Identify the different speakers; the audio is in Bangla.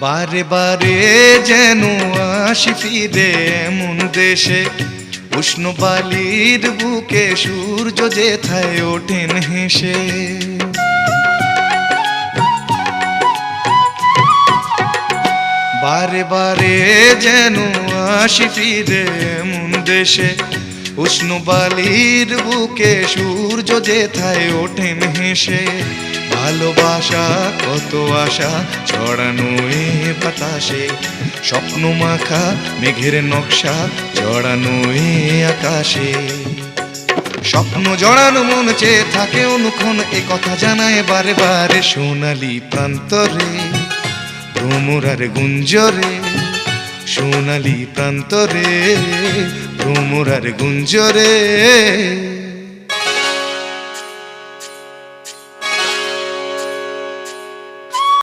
Speaker 1: বারে বারে যেন আসি ফিরে এমন দেশে। উষ্ণ বালির বুকে সূর্য যেথায় ওঠেন হেসে। বারে বারে যেন আসি ফিরে এমন দেশে। উষ্ণ বালির বুকে সূর্য যেথায় ওঠেন হেসে ভালোবাসা কত আশা ছড়ানো এ বাতাসে স্বপ্ন মাখা মেঘের নকশা জড়ানো এ আকাশে। স্বপ্ন জড়ানো মন চেয়ে থাকে অনুক্ষণ, এ কথা জানায় বারে বারে সোনালি প্রান্তরে, ভ্রমরার গুঞ্জরে, সোনালি প্রান্তরে। ভ্রমরার গুঞ্জরে